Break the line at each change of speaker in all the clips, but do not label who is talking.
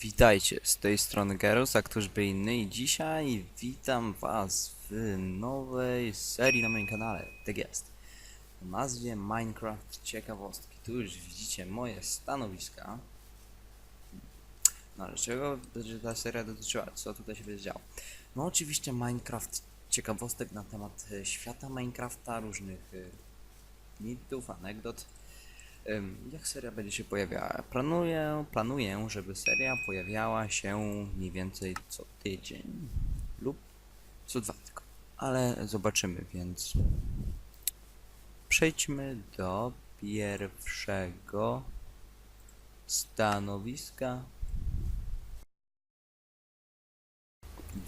Witajcie, z tej strony Gerus, a by inny i dzisiaj witam was w nowej serii na moim kanale, tak jest. O nazwie Minecraft Ciekawostki. Tu już widzicie moje stanowiska. No ale czego ta seria dotyczyła? Co tutaj się będzie? No oczywiście Minecraft ciekawostek na temat e, świata Minecrafta, różnych e, mitów, anegdot. Jak seria będzie się pojawiała? Planuję, planuję, żeby seria pojawiała się mniej więcej co tydzień lub co dwa tygodnie. Ale zobaczymy, więc przejdźmy do pierwszego stanowiska.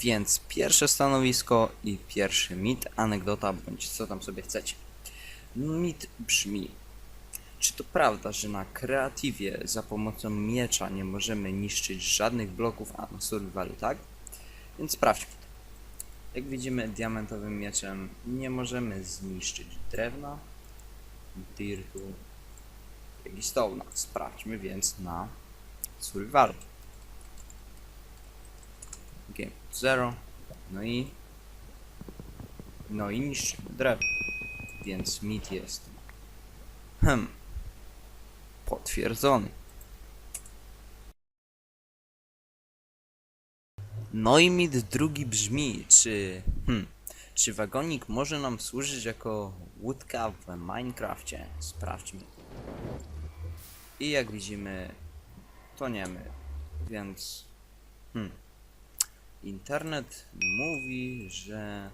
Więc pierwsze stanowisko i pierwszy mit, anegdota bądź co tam sobie chcecie. Mit brzmi: czy to prawda, że na kreatywie za pomocą miecza nie możemy niszczyć żadnych bloków, a na survivalu tak? Więc sprawdźmy to. Jak widzimy, diamentowym mieczem nie możemy zniszczyć drewna, dirtu, jak i stone'a. Sprawdźmy więc na survivalu. Game zero, no i no i niszczymy drewno, więc mit jest Hmm. Potwierdzony. No i mit drugi brzmi, czy... Hmm, czy wagonik może nam służyć jako łódka w Minecrafcie? Sprawdźmy. I jak widzimy, toniemy, więc... Hmm. Internet mówi, że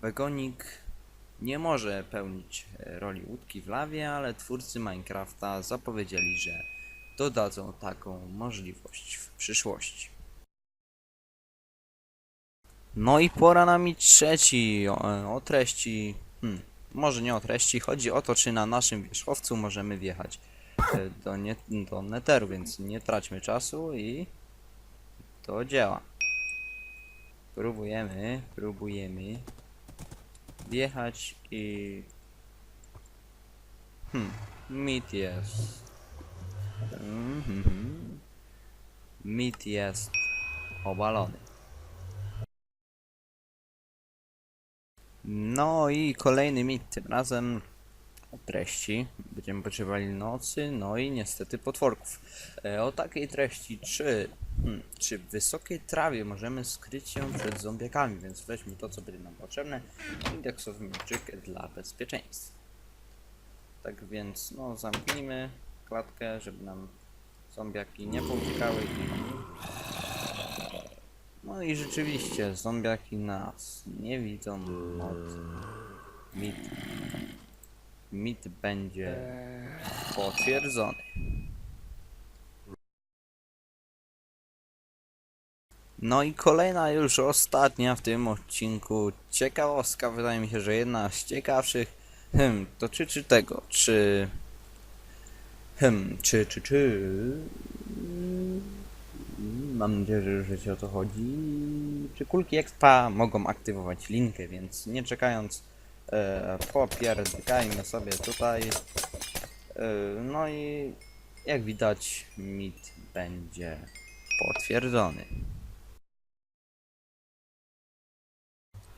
wagonik nie może pełnić e, roli łódki w lawie, ale twórcy Minecrafta zapowiedzieli, że dodadzą taką możliwość w przyszłości. No i pora na mi trzeci o, o treści. Hmm, może nie o treści, chodzi o to, czy na naszym wierzchowcu możemy wjechać e, do, nie, do neteru, więc nie traćmy czasu i to działa. Próbujemy, próbujemy wjechać i... Hmm, mit jest. Mhm. Mit jest obalony. No i kolejny mit, tym razem treści. Będziemy potrzebowali nocy, no i niestety potworków. E, o takiej treści, czy, hmm, czy w wysokiej trawie możemy skryć się przed zombiakami, więc weźmy to, co będzie nam potrzebne. Indeksowy mieczyk dla bezpieczeństwa. Tak więc, no, zamknijmy klatkę, żeby nam zombiaki nie pouciekały. No i rzeczywiście, zombiaki nas nie widzą od mit. Mit będzie potwierdzony. No i kolejna już ostatnia w tym odcinku ciekawostka, wydaje mi się, że jedna z ciekawszych. Hmm, dotyczy tego, czy... Hmm, czy, czy, czy... Mam nadzieję, że wiecie o to chodzi. Czy kulki expa mogą aktywować linkę, więc nie czekając e, popierdykajmy sobie tutaj. E, no i jak widać mit będzie potwierdzony.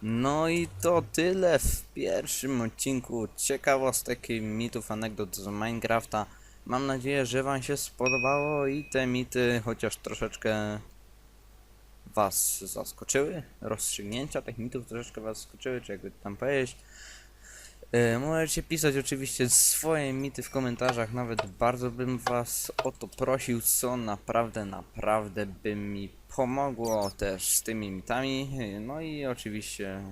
No i to tyle w pierwszym odcinku ciekawostek mitów, anegdot z Minecrafta. Mam nadzieję, że Wam się spodobało i te mity chociaż troszeczkę Was zaskoczyły. Rozstrzygnięcia tych mitów troszeczkę Was zaskoczyły, czy jakby tam powiedzieć. E, możecie pisać oczywiście swoje mity w komentarzach, nawet bardzo bym was o to prosił, co naprawdę, naprawdę by mi pomogło też z tymi mitami. E, No i oczywiście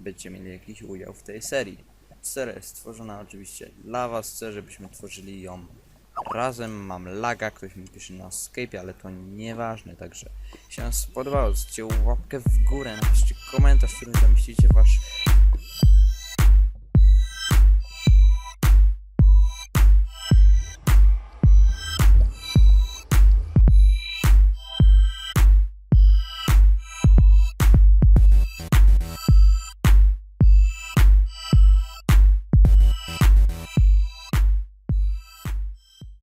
będziecie mieli jakiś udział w tej serii. Seria jest stworzona oczywiście dla was, chcę żebyśmy tworzyli ją razem. Mam laga, ktoś mi pisze na Skype, ale to nieważne, także jeśli wam spodobało, zostawcie łapkę w górę, napiszcie komentarz, w którym zamieścicie wasz